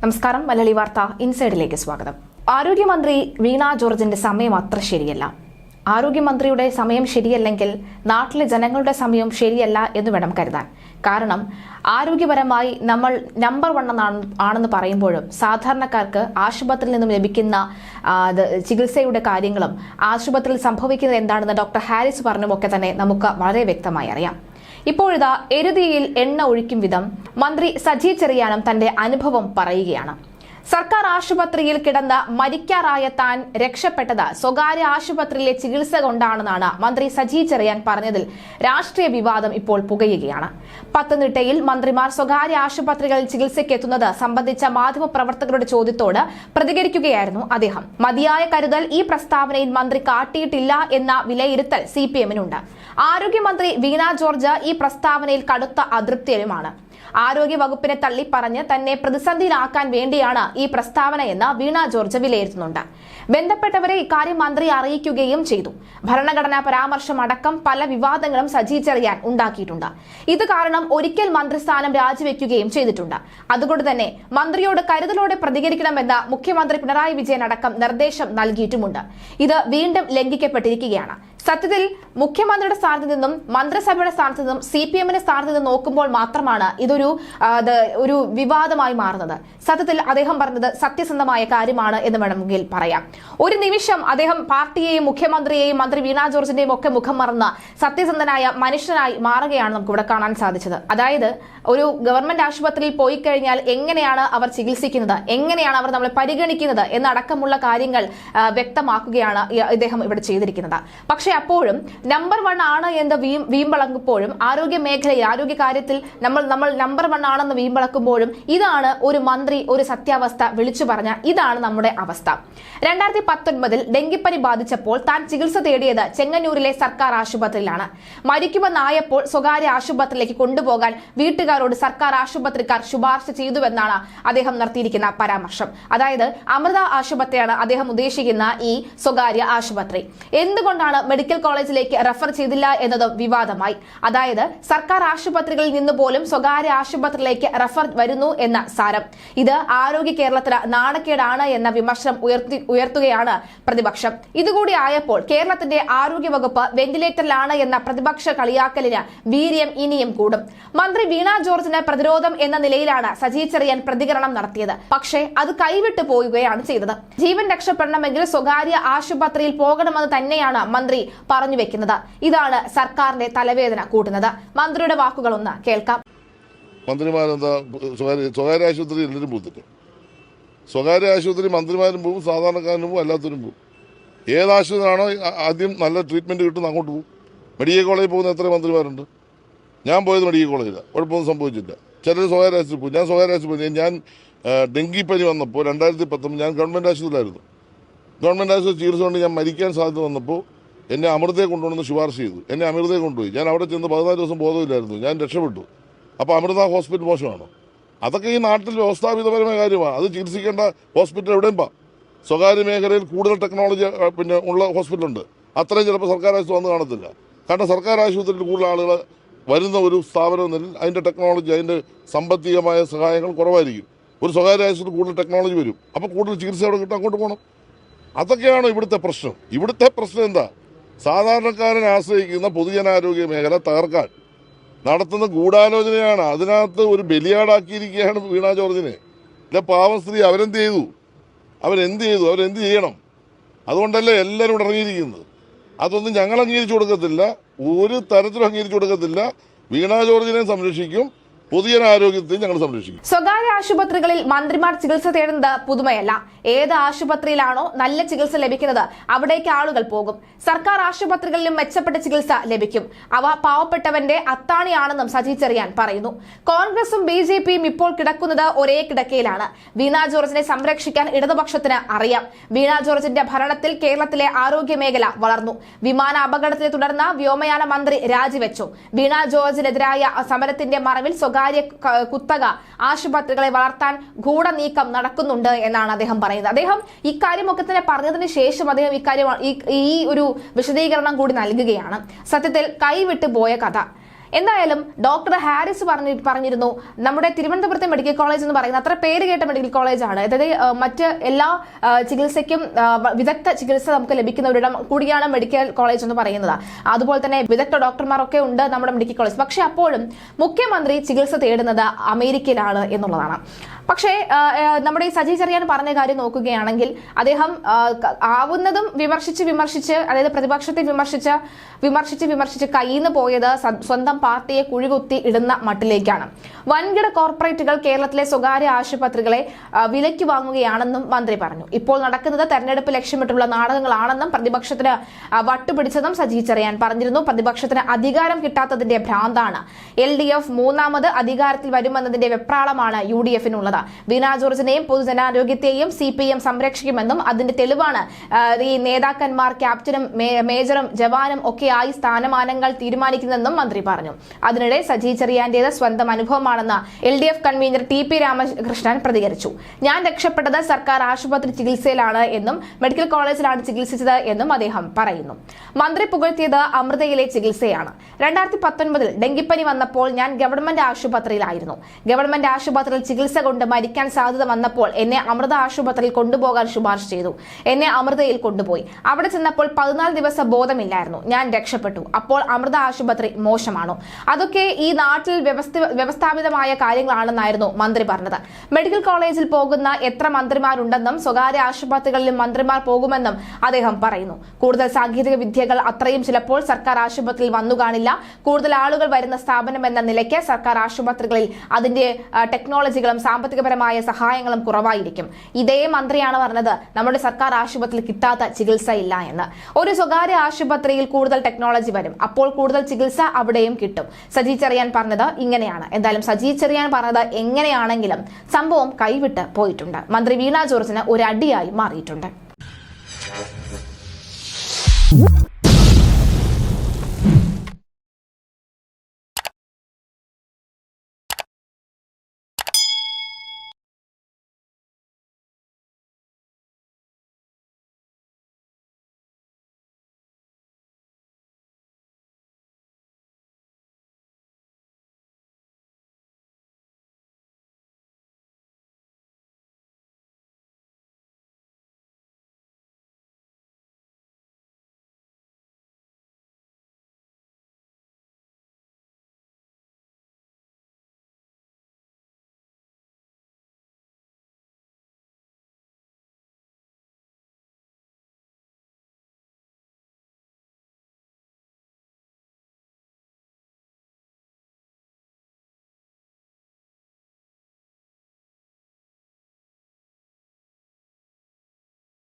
നമസ്കാരം മലയാളി വാർത്ത ഇൻസൈഡിലേക്ക് സ്വാഗതം. ആരോഗ്യമന്ത്രി വീണ ജോർജിന്റെ സമയം അത്ര ശരിയല്ല. ആരോഗ്യമന്ത്രിയുടെ സമയം ശരിയല്ലെങ്കിൽ നാട്ടിലെ ജനങ്ങളുടെ സമയം ശരിയല്ല എന്ന് വേണം കരുതാൻ. കാരണം ആരോഗ്യപരമായി നമ്മൾ നമ്പർ വൺ ആണെന്ന് പറയുമ്പോഴും സാധാരണക്കാർക്ക് ആശുപത്രിയിൽ നിന്നും ലഭിക്കുന്ന ചികിത്സയുടെ കാര്യങ്ങളും ആശുപത്രിയിൽ സംഭവിക്കുന്നത് എന്താണെന്ന് ഡോക്ടർ ഹാരിസ് പറഞ്ഞുമൊക്കെ തന്നെ നമുക്ക് വളരെ വ്യക്തമായി അറിയാം. ഇപ്പോഴിതാ എരുതിയിൽ എണ്ണ ഒഴിക്കും വിധം മന്ത്രി സജി ചെറിയാനം തന്റെ അനുഭവം പറയുകയാണ് സർക്കാർ ആശുപത്രിയിൽ കിടന്ന് മരിക്കാറായ താൻ രക്ഷപ്പെട്ടത് സ്വകാര്യ ആശുപത്രിയിലെ ചികിത്സ കൊണ്ടാണെന്നാണ് മന്ത്രി സജി ചെറിയാൻ പറഞ്ഞതിൽ രാഷ്ട്രീയ വിവാദം ഇപ്പോൾ പുകയുകയാണ്. പത്തനംതിട്ടയിൽ മന്ത്രിമാർ സ്വകാര്യ ആശുപത്രികളിൽ ചികിത്സയ്ക്കെത്തുന്നത് സംബന്ധിച്ച മാധ്യമപ്രവർത്തകരുടെ ചോദ്യത്തോട് പ്രതികരിക്കുകയായിരുന്നു അദ്ദേഹം. മതിയായ കരുതൽ ഈ പ്രസ്താവനയിൽ മന്ത്രി കാട്ടിയിട്ടില്ല എന്ന വിലയിരുത്തൽ സി പി എമ്മിനുണ്ട്. ആരോഗ്യമന്ത്രി വീണ ജോർജ് ഈ പ്രസ്താവനയിൽ കടുത്ത അതൃപ്തിയിലുമാണ് ആരോഗ്യ വകുപ്പിനെ തള്ളിപ്പറഞ്ഞ് തന്നെ പ്രതിസന്ധിയിലാക്കാൻ വേണ്ടിയാണ് ഈ പ്രസ്താവന എന്ന് വീണ ജോർജ് വിലയിരുത്തുന്നുണ്ട്. ബന്ധപ്പെട്ടവരെ ഇക്കാര്യം മന്ത്രി അറിയിക്കുകയും ചെയ്തു. ഭരണഘടനാ പരാമർശം അടക്കം പല വിവാദങ്ങളും സജി ഉണ്ടാക്കിയിട്ടുണ്ട്. ഇത് കാരണം ഒരിക്കൽ മന്ത്രിസ്ഥാനം രാജിവെക്കുകയും ചെയ്തിട്ടുണ്ട്. അതുകൊണ്ട് തന്നെ മന്ത്രിയോട് കരുതലോടെ പ്രതികരിക്കണമെന്ന് മുഖ്യമന്ത്രി പിണറായി വിജയൻ അടക്കം നിർദ്ദേശം നൽകിയിട്ടുമുണ്ട്. ഇത് വീണ്ടും ലംഘിക്കപ്പെട്ടിരിക്കുകയാണ്. സത്യത്തിൽ മുഖ്യമന്ത്രിയുടെ സ്ഥാനത്ത് നിന്നും മന്ത്രിസഭയുടെ സ്ഥാനത്ത് നിന്നും സി പി എമ്മിന്റെ സ്ഥാനത്ത് നിന്നും നോക്കുമ്പോൾ മാത്രമാണ് ഇതൊരു ഒരു വിവാദമായി മാറുന്നത്. സത്യത്തിൽ അദ്ദേഹം പറഞ്ഞത് സത്യസന്ധമായ കാര്യമാണ് എന്ന് വേണമെങ്കിൽ പറയാം. ഒരു നിമിഷം അദ്ദേഹം പാർട്ടിയെയും മുഖ്യമന്ത്രിയെയും മന്ത്രി വീണ ജോർജിന്റെയും ഒക്കെ മുഖം മറന്ന സത്യസന്ധനായ മനുഷ്യനായി മാറുകയാണ് നമുക്ക് ഇവിടെ കാണാൻ സാധിച്ചത്. അതായത് ഒരു ഗവൺമെന്റ് ആശുപത്രിയിൽ പോയി കഴിഞ്ഞാൽ എങ്ങനെയാണ് അവർ ചികിത്സിക്കുന്നത് എങ്ങനെയാണ് അവർ നമ്മളെ പരിഗണിക്കുന്നത് എന്നടക്കമുള്ള കാര്യങ്ങൾ വ്യക്തമാക്കുകയാണ് ഇദ്ദേഹം ഇവിടെ ചെയ്തിരിക്കുന്നത്. പക്ഷേ അപ്പോഴും നമ്പർ വൺ ആണ് എന്ന് വീം വീമ്പളക്കുമ്പോഴും ആരോഗ്യ മേഖലയിൽ ആരോഗ്യ കാര്യത്തിൽ നമ്മൾ നമ്മൾ നമ്പർ വൺ ആണെന്ന് വീമ്പളക്കുമ്പോഴും ഇതാണ് ഒരു മന്ത്രി ഒരു സത്യാവസ്ഥ വിളിച്ചു പറഞ്ഞ ഇതാണ് നമ്മുടെ അവസ്ഥ. രണ്ടായിരത്തി പത്തൊൻപതിൽ ഡെങ്കിപ്പനി ബാധിച്ചപ്പോൾ താൻ ചികിത്സ തേടിയത് ചെങ്ങന്നൂരിലെ സർക്കാർ ആശുപത്രിയിലാണ്. മരിക്കുമെന്നായപ്പോൾ സ്വകാര്യ ആശുപത്രിയിലേക്ക് കൊണ്ടുപോകാൻ വീട്ടുകാരോട് സർക്കാർ ആശുപത്രിക്കാർ ശുപാർശ ചെയ്തുവെന്നാണ് അദ്ദേഹം നടത്തിയിരിക്കുന്ന പരാമർശം. അതായത് അമൃത ആശുപത്രിയാണ് അദ്ദേഹം ഉദ്ദേശിക്കുന്ന ഈ സ്വകാര്യ ആശുപത്രി. എന്തുകൊണ്ടാണ് മെഡിക്കൽ കോളേജിലേക്ക് റഫർ ചെയ്തില്ല എന്നതും വിവാദമായി. അതായത് സർക്കാർ ആശുപത്രികളിൽ നിന്ന് പോലും സ്വകാര്യ ആശുപത്രിയിലേക്ക് റഫർ വരുന്നു എന്ന സാരം. ഇത് ആരോഗ്യ കേരളത്തിന് നാണക്കേടാണ് എന്ന വിമർശനം ഉയർത്തി ഉയർത്തുകയാണ് പ്രതിപക്ഷം. ഇതുകൂടി ആയപ്പോൾ കേരളത്തിന്റെ ആരോഗ്യ വകുപ്പ് വെന്റിലേറ്ററിലാണ് എന്ന പ്രതിപക്ഷ കളിയാക്കലിന് വീര്യം ഇനിയും കൂടും. മന്ത്രി വീണ ജോർജിന് പ്രതിരോധം എന്ന നിലയിലാണ് സജി ചെറിയാൻ പ്രതികരണം നടത്തിയത്. പക്ഷേ അത് കൈവിട്ടു പോവുകയാണ് ചെയ്തത്. ജീവൻ രക്ഷപ്പെടണമെങ്കിൽ സ്വകാര്യ ആശുപത്രിയിൽ പോകണമെന്ന് തന്നെയാണ് മന്ത്രി പറഞ്ഞു വെക്കുന്നത്. ഇതാണ് സർക്കാരിന്റെ തലവേദന കൂട്ടുന്നത്. മന്ത്രിയുടെ വാക്കുകൾ ഒന്ന് കേൾക്കാം. മന്ത്രിമാരെന്താ സ്വകാര്യ സ്വകാര്യ ആശുപത്രി എല്ലാവരും പോകത്തില്ല സ്വകാര്യ ആശുപത്രി മന്ത്രിമാരും പോകും സാധാരണക്കാരനും പോകും അല്ലാത്തവരും പോകും. ഏത് ആശുപത്രിയാണോ ആദ്യം നല്ല ട്രീറ്റ്മെന്റ് കിട്ടുന്ന അങ്ങോട്ട് പോകും. മെഡിക്കൽ കോളേജിൽ പോകുന്ന എത്ര മന്ത്രിമാരുണ്ട്? ഞാൻ പോയത് മെഡിക്കൽ കോളേജിലാണ് കുഴപ്പമൊന്നും സംഭവിച്ചില്ല. ചിലർ സ്വകാര്യ ആശുപത്രി പോകും. ഞാൻ സ്വകാര്യ ആശുപത്രി. ഞാൻ ഡെങ്കിപ്പനി വന്നപ്പോൾ രണ്ടായിരത്തി പത്തൊമ്പത് ഞാൻ ഗവൺമെന്റ് ആശുപത്രിയിലായിരുന്നു. ഗവൺമെന്റ് ആശുപത്രി ചികിത്സ കൊണ്ട് ഞാൻ മരിക്കാൻ സാധ്യത വന്നപ്പോൾ എന്നെ അമൃതയെ കൊണ്ടുവന്ന് ശുപാർശ ചെയ്തു. എന്നെ അമൃതയെ കൊണ്ടുപോയി. ഞാൻ അവിടെ ചെന്ന് പതിനാല് ദിവസം ബോധമില്ലായിരുന്നു. ഞാൻ രക്ഷപ്പെട്ടു. അപ്പോൾ അമൃത ഹോസ്പിറ്റൽ മോശമാണോ? അതൊക്കെ ഈ നാട്ടിൽ വ്യവസ്ഥാപിതപരമായ കാര്യമാണ് അത് ചികിത്സിക്കേണ്ട ഹോസ്പിറ്റൽ എവിടെയും പാ. സ്വകാര്യ മേഖലയിൽ കൂടുതൽ ടെക്നോളജി പിന്നെ ഉള്ള ഹോസ്പിറ്റൽ ഉണ്ട് അത്രയും ചിലപ്പോൾ സർക്കാർ ആശുപത്രി വന്ന് കാണത്തില്ല. കാരണം സർക്കാർ ആശുപത്രിയിൽ കൂടുതൽ ആളുകൾ വരുന്ന ഒരു സ്ഥാപനം എന്നതിൽ അതിന്റെ ടെക്നോളജി അതിന്റെ സാമ്പത്തികമായ സഹായങ്ങൾ കുറവായിരിക്കും. ഒരു സ്വകാര്യ ആശുപത്രി കൂടുതൽ ടെക്നോളജി വരും. അപ്പോൾ കൂടുതൽ ചികിത്സ അവിടെ കിട്ടും അങ്ങോട്ട് പോകണം അതൊക്കെയാണ് ഇവിടുത്തെ പ്രശ്നം? ഇവിടുത്തെ പ്രശ്നം എന്താ? സാധാരണക്കാരനെ ആശ്രയിക്കുന്ന പൊതുജനാരോഗ്യ മേഖല തകർക്കാൻ നടത്തുന്ന ഗൂഢാലോചനയാണ്. അതിനകത്ത് ഒരു ബലിയാടാക്കിയിരിക്കുകയാണ് വീണ ജോർജിനെ. ഇല്ല പാവം സ്ത്രീ അവരെന്ത് ചെയ്തു? അവരെന്ത് ചെയ്തു? അവരെന്ത് ചെയ്യണം? അതുകൊണ്ടല്ലേ എല്ലാവരും ഇവിടെ ഇറങ്ങിയിരിക്കുന്നത്? അതൊന്നും ഞങ്ങൾ അംഗീകരിച്ചു കൊടുക്കത്തില്ല. ഒരു തരത്തിലും അംഗീകരിച്ചു കൊടുക്കത്തില്ല. വീണ ജോർജിനെ സംരക്ഷിക്കും. പൊതുജനാരോഗ്യത്തെയും ഞങ്ങൾ സംരക്ഷിക്കും. സ്വകാര്യ ആശുപത്രികളിൽ മന്ത്രിമാർ ചികിത്സ തേടുന്നത് പുതുമയല്ല. ഏത് ആശുപത്രിയിലാണോ നല്ല ചികിത്സ ലഭിക്കുന്നത് അവിടേക്ക് ആളുകൾ പോകും. സർക്കാർ ആശുപത്രികളിലും മെച്ചപ്പെട്ട ചികിത്സ ലഭിക്കും. അവ പാവപ്പെട്ടവന്റെ അത്താണിയാണെന്നും സജി ചെറിയാൻ പറയുന്നു. കോൺഗ്രസും ബി ജെ പിയും ഇപ്പോൾ കിടക്കുന്നത് ഒരേ കിടക്കയിലാണ്. വീണ ജോർജിനെ സംരക്ഷിക്കാൻ ഇടതുപക്ഷത്തിന് അറിയാം. വീണ ജോർജിന്റെ ഭരണത്തിൽ കേരളത്തിലെ ആരോഗ്യ മേഖല വളർന്നു. വിമാന അപകടത്തെ തുടർന്ന് വ്യോമയാന മന്ത്രി രാജിവെച്ചു. വീണ ജോർജിനെതിരായ സമരത്തിന്റെ മറവിൽ സ്വകാര്യ ക- കുത്തക ആശുപത്രികളെ വളർത്താൻ ഗൂഢനീക്കം നടക്കുന്നുണ്ട് എന്നാണ് അദ്ദേഹം പറയുന്നത്. അദ്ദേഹം ഇക്കാര്യമൊക്കെ തന്നെ പറഞ്ഞതിന് ശേഷം അദ്ദേഹം ഇക്കാര്യം ഈ ഒരു വിശദീകരണം കൂടി നൽകുകയാണ്. സത്യത്തിൽ കൈവിട്ടു പോയ കഥ. എന്തായാലും ഡോക്ടർ ഹാരിസ് പറഞ്ഞു പറഞ്ഞിരുന്നു നമ്മുടെ തിരുവനന്തപുരത്തെ മെഡിക്കൽ കോളേജ് എന്ന് പറയുന്ന അത്ര പേര് കേട്ട മെഡിക്കൽ കോളേജാണ് അതായത് മറ്റ് എല്ലാ ചികിത്സയ്ക്കും വിദഗ്ധ ചികിത്സ നമുക്ക് ലഭിക്കുന്ന ഒരിടം കൂടിയാണ് മെഡിക്കൽ കോളേജ് എന്ന് പറയുന്നത്. അതുപോലെ തന്നെ വിദഗ്ധ ഡോക്ടർമാരൊക്കെ ഉണ്ട് നമ്മുടെ മെഡിക്കൽ കോളേജ് പക്ഷെ അപ്പോഴും മുഖ്യമന്ത്രി ചികിത്സ തേടുന്നത് അമേരിക്കയിലാണ് എന്നുള്ളതാണ്. പക്ഷേ നമ്മുടെ ഈ സജി ചെറിയാൻ പറഞ്ഞ കാര്യം നോക്കുകയാണെങ്കിൽ അദ്ദേഹം ആവുന്നതും വിമർശിച്ച് വിമർശിച്ച് അതായത് പ്രതിപക്ഷത്തെ വിമർശിച്ച് വിമർശിച്ച് വിമർശിച്ച് കയ്യിന്ന് പോയത് സ്വന്തം പാർട്ടിയെ കുഴികുത്തി ഇടുന്ന മട്ടിലേക്കാണ്. വൻകിട കോർപ്പറേറ്റുകൾ കേരളത്തിലെ സ്വകാര്യ ആശുപത്രികളെ വിലയ്ക്ക് വാങ്ങുകയാണെന്നും മന്ത്രി പറഞ്ഞു. ഇപ്പോൾ നടക്കുന്നത് തെരഞ്ഞെടുപ്പ് ലക്ഷ്യമിട്ടുള്ള നാടകങ്ങളാണെന്നും പ്രതിപക്ഷത്തിന് വട്ടുപിടിച്ചതും സജി ചെറിയാൻ പറഞ്ഞിരുന്നു. പ്രതിപക്ഷത്തിന് അധികാരം കിട്ടാത്തതിന്റെ ഭ്രാന്താണ്. എൽ ഡി എഫ് മൂന്നാമത് അധികാരത്തിൽ വരുമെന്നതിന്റെ വെപ്രാളമാണ് യു ഡി എഫിനുള്ളത്. വീണ ജോർജിനെയും പൊതുജനാരോഗ്യത്തെയും സി പി എം സംരക്ഷിക്കുമെന്നും അതിന്റെ തെളിവാണ് ഈ നേതാക്കന്മാർ ക്യാപ്റ്റനും മേജറും ജവാനും ഒക്കെയായി സ്ഥാനമാനങ്ങൾ തീരുമാനിക്കുന്നതെന്നും മന്ത്രി പറഞ്ഞു. അതിനിടെ സജി ചെറിയാന്റേത് സ്വന്തം അനുഭവമാണെന്ന് L D F convener T P Ramakrishnan പ്രതികരിച്ചു. ഞാൻ രക്ഷപ്പെട്ടത് സർക്കാർ ആശുപത്രി ചികിത്സയിലാണ് എന്നും മെഡിക്കൽ കോളേജിലാണ് ചികിത്സിച്ചത് എന്നും അദ്ദേഹം പറയുന്നു. മന്ത്രി പുകഴ്ത്തിയത് അമൃതയിലെ ചികിത്സയാണ്. രണ്ടായിരത്തി പത്തൊൻപതിൽ ഡെങ്കിപ്പനി വന്നപ്പോൾ ഞാൻ ഗവൺമെന്റ് ആശുപത്രിയിലായിരുന്നു. ഗവൺമെന്റ് ആശുപത്രിയിൽ ചികിത്സ കൊണ്ട് മരിക്കാൻ സാധ്യത വന്നപ്പോൾ എന്നെ അമൃത ആശുപത്രിയിൽ കൊണ്ടുപോകാൻ ശുപാർശ ചെയ്തു. എന്നെ അമൃതയിൽ കൊണ്ടുപോയി. അവിടെ ചെന്നപ്പോൾ പതിനാല് ദിവസം ബോധമില്ലായിരുന്നു. ഞാൻ രക്ഷപ്പെട്ടു. അപ്പോൾ അമൃത ആശുപത്രി മോശമാണോ. അതൊക്കെ ഈ നാട്ടിൽ വ്യവസ്ഥ വ്യവസ്ഥാപിതമായ കാര്യങ്ങളാണെന്നായിരുന്നു മന്ത്രി പറഞ്ഞത്. മെഡിക്കൽ കോളേജിൽ പോകുന്ന എത്ര മന്ത്രിമാരുണ്ടെന്നും സ്വകാര്യ ആശുപത്രികളിലും മന്ത്രിമാർ പോകുമെന്നും അദ്ദേഹം പറയുന്നു. കൂടുതൽ സാങ്കേതിക വിദ്യകൾ അത്രയും ചിലപ്പോൾ സർക്കാർ ആശുപത്രിയിൽ വന്നു കാണില്ല. കൂടുതൽ ആളുകൾ വരുന്ന സ്ഥാപനം എന്ന നിലയ്ക്ക് സർക്കാർ ആശുപത്രികളിൽ അതിന്റെ ടെക്നോളജികളും ടെക്നോളജികളും സാമ്പത്തികപരമായ സഹായങ്ങളും കുറവായിരിക്കും. ഇതേ മന്ത്രിയാണ് പറഞ്ഞത് നമ്മുടെ സർക്കാർ ആശുപത്രിയിൽ കിട്ടാത്ത ചികിത്സ ഇല്ല എന്ന്. ഒരു സ്വകാര്യ ആശുപത്രിയിൽ കൂടുതൽ ടെക്നോളജി വരും അപ്പോൾ കൂടുതൽ ചികിത്സ അവിടെയും കിട്ടും. സജി ചെറിയാൻ പറഞ്ഞത് ഇങ്ങനെയാണ്. എന്തായാലും സജി ചെറിയാൻ പറഞ്ഞത് എങ്ങനെയാണെങ്കിലും സംഭവം കൈവിട്ട് പോയിട്ടുണ്ട്. മന്ത്രി വീണ ജോർജിന് ഒരു അടിയായി മാറിയിട്ടുണ്ട്.